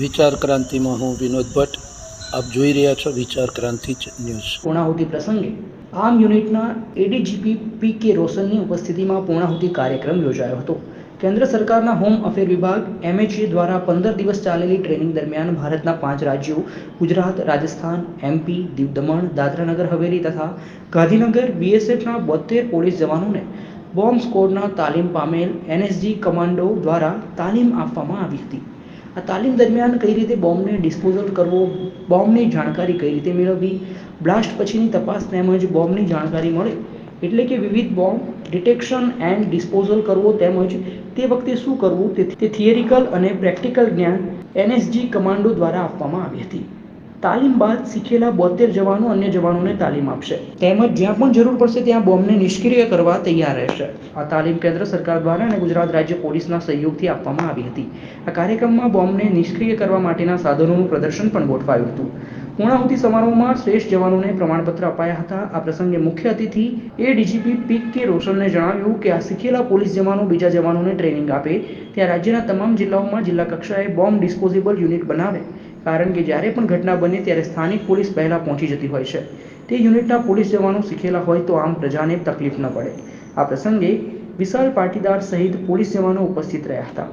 વિચાર ક્રાંતિમાં હું વિનોદ ભટ્ટ. આપ જોઈ રહ્યા છો વિચાર ક્રાંતિ ન્યૂઝ. પૂર્ણાહુતિ પ્રસંગે આર્મ યુનિટના એડીજીપી પી કે રોશનની ઉપસ્થિતિમાં પૂર્ણાહુતિ કાર્યક્રમ યોજાયો હતો. કેન્દ્ર સરકારના હોમ અફેર વિભાગ એમએચએ દ્વારા પંદર દિવસ ચાલેલી ટ્રેનિંગ દરમિયાન ભારતના પાંચ રાજ્યો, ગુજરાત, રાજસ્થાન એમપી દીવ દમણ દાદરાનગર હવેલી તથા ગાંધીનગર બીએસએફના બોતેર પોલીસ જવાનોને બોમ્બ સ્કોડના તાલીમ પામેલ એનએસજી કમાન્ડો દ્વારા તાલીમ આપવામાં આવી હતી. આ તાલીમ દરમિયાન કઈ રીતે બોમ્બને ડિસ્પોઝલ કરવો, બોમ્બની જાણકારી કઈ રીતે મેળવવી, બ્લાસ્ટ પછીની તપાસ તેમજ બોમ્બની જાણકારી મળે એટલે કે વિવિધ બોમ્બ ડિટેક્શન એન્ડ ડિસ્પોઝલ કરવો તેમજ તે વખતે શું કરવું તે થિયરિકલ અને પ્રેક્ટિકલ જ્ઞાન એનએસજી કમાન્ડો દ્વારા આપવામાં આવી હતી. તાલીમ બાદ શીખેલા બોતેર જવાનો અન્ય જવાનોને તાલીમ આપશે. તેમજ જ્યાં પણ જરૂર પડશે ત્યાં બોમ્બને નિષ્ક્રિય કરવા તૈયાર રહેશે. આ તાલીમ કેન્દ્ર સરકાર દ્વારા અને ગુજરાત રાજ્ય પોલીસના સહયોગથી આપવામાં આવી હતી. આ કાર્યક્રમમાં બોમ્બને નિષ્ક્રિય કરવા માટેના સાધનોનું પ્રદર્શન પણ ગોઠવાયું હતું. પૂર્ણાહુતિ સમારોહમાં શ્રેષ્ઠ જવાનોને પ્રમાણપત્ર અપાયા હતા. આ પ્રસંગે મુખ્ય અતિથિ એ ડીજીપી પી કે રોશનને જણાવ્યું કે આ શીખેલા પોલીસ જવાનો બીજા જવાનોને ટ્રેનિંગ આપે. ત્યાં રાજ્યના તમામ જિલ્લાઓમાં જિલ્લા કક્ષાએ બોમ્બ ડિસ્પોઝેબલ યુનિટ બનાવે. કારણ કે જ્યારે પણ ઘટના બને ત્યારે સ્થાનિક પોલીસ પહેલાં પહોંચી જતી હોય છે તે યુનિટના પોલીસ જવાનો શીખેલા હોય તો આમ પ્રજાને તકલીફ ન પડે આ પ્રસંગે વિશાલ પાટીદાર સહિત પોલીસ જવાનો ઉપસ્થિત રહ્યા હતા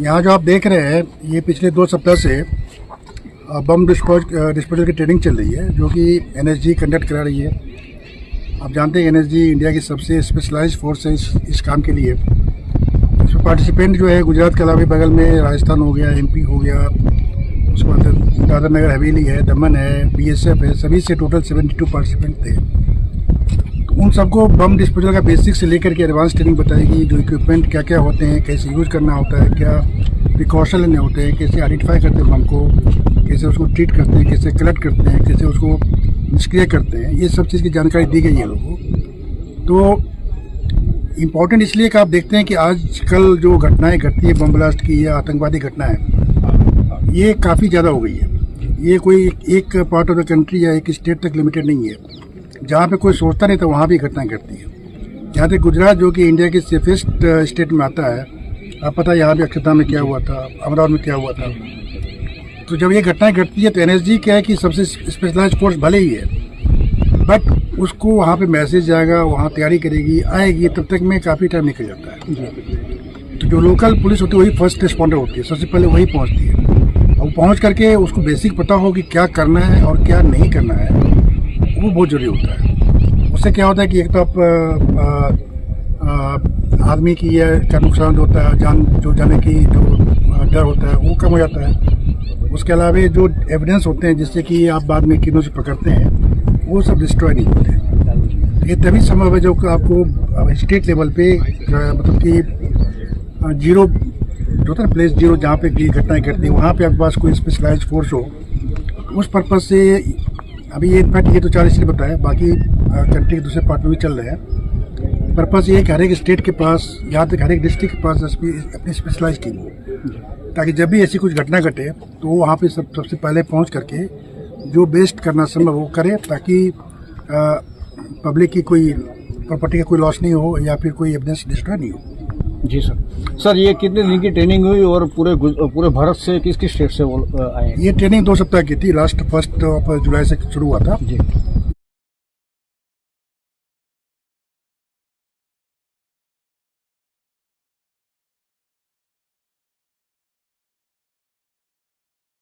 यहाँ जो आप देख रहे हैं ये पिछले दो सप्ताह से अ, बम डिस्पोज डिस्पोजल की ट्रेनिंग चल रही है जो कि एनएसजी कंडक्ट करा रही है आप जानते हैं एनएसजी इंडिया की सबसे स्पेशलाइज्ड फोर्स है इस, इस काम के लिए इसमें पार्टिसिपेंट जो है गुजरात के अलावा बगल में राजस्थान हो गया एमपी हो गया उसके बाद दादर नगर हवेली है, दमन है बीएसएफ है, सभी से टोटल 72 पार्टिसिपेंट थे। तो उन सबको बम डिस्पोजल का बेसिक से लेकर के एडवांस ट्रेनिंग बताएगी, जो इक्विपमेंट क्या क्या होते हैं, कैसे यूज़ करना होता है, क्या प्रिकॉशन लेने होते हैं, कैसे आइडेंटिफाई करते हैं बम को, कैसे उसको ट्रीट करते हैं, कैसे कलेक्ट करते हैं, कैसे उसको निष्क्रिय करते हैं, ये सब चीज़ की जानकारी दी गई है लोगों को। तो इम्पोर्टेंट इसलिए कि आप देखते हैं कि आजकल जो घटनाएँ घटती है बम ब्लास्ट की या आतंकवादी घटनाएँ ये काफ़ी ज़्यादा हो गई है। ये कोई एक पार्ट ऑफ़ द कंट्री या एक स्टेट तक लिमिटेड नहीं है। जहाँ पे कोई सोचता नहीं था, वहाँ भी घटनाएँ घटती है। यहाँ तक गुजरात, जो कि इंडिया के सेफेस्ट स्टेट में आता है, आप पता है यहाँ भी अक्षरधाम में क्या हुआ था, अमरावती में क्या हुआ था। तो जब ये घटनाएँ घटती है तो एनएसजी क्या है कि सबसे स्पेशलाइज फोर्स भले ही है बट उसको वहाँ पे मैसेज जाएगा, वहाँ तैयारी करेगी, आएगी, तब तक में काफ़ी टाइम निकल जाता है। तो जो लोकल पुलिस होती है, वही फ़र्स्ट रिस्पॉन्डर होती है। सबसे पहले वही पहुँचती है। और पहुँच करके उसको बेसिक पता हो कि क्या करना है और क्या नहीं करना है, वो बहुत ज़रूरी होता है। उससे क्या होता है कि एक तो आप आदमी की यह क्या नुकसान होता है, जान जो जाने की जो डर होता है, वो कम हो जाता है। उसके अलावा जो एविडेंस होते हैं जिससे कि आप बाद में किनों से पकड़ते हैं, वो सब डिस्ट्रॉय नहीं होते। ये तभी संभव है जो आपको स्टेट लेवल पे मतलब कि ज़ीरो जो होता है प्लेस ज़ीरो, जहाँ पे ये घटनाएँ घटती है, वहाँ पे आपके पास कोई स्पेशलाइज फोर्स हो, उस पर्पज से अभी ये इनफैक्ट ये तो चालीस ने बताया बाकी कंट्री के दूसरे पार्ट में भी चल रहे हैं। पर्पज ये है कि हर एक स्टेट के पास, यहाँ तक हर एक डिस्ट्रिक्ट के पास अपनी स्पेशलाइज टीम हो। ताकि जब भी ऐसी कुछ घटना घटे तो वो वहाँ पर सब, सबसे पहले पहुँच करके जो बेस्ट करना संभव वो करे, ताकि पब्लिक की कोई प्रॉपर्टी का कोई लॉस नहीं हो या फिर कोई एविडेंस डिस्ट्रॉय नहीं हो। जी सर। सर ये कितने दिन की ट्रेनिंग हुई और पूरे पूरे भारत से किस किस स्टेट से वो आए ये ट्रेनिंग दो सप्ताह की थी। लास्ट फ़र्स्ट ऑफ़ जुलाई से शुरू हुआ था। जी।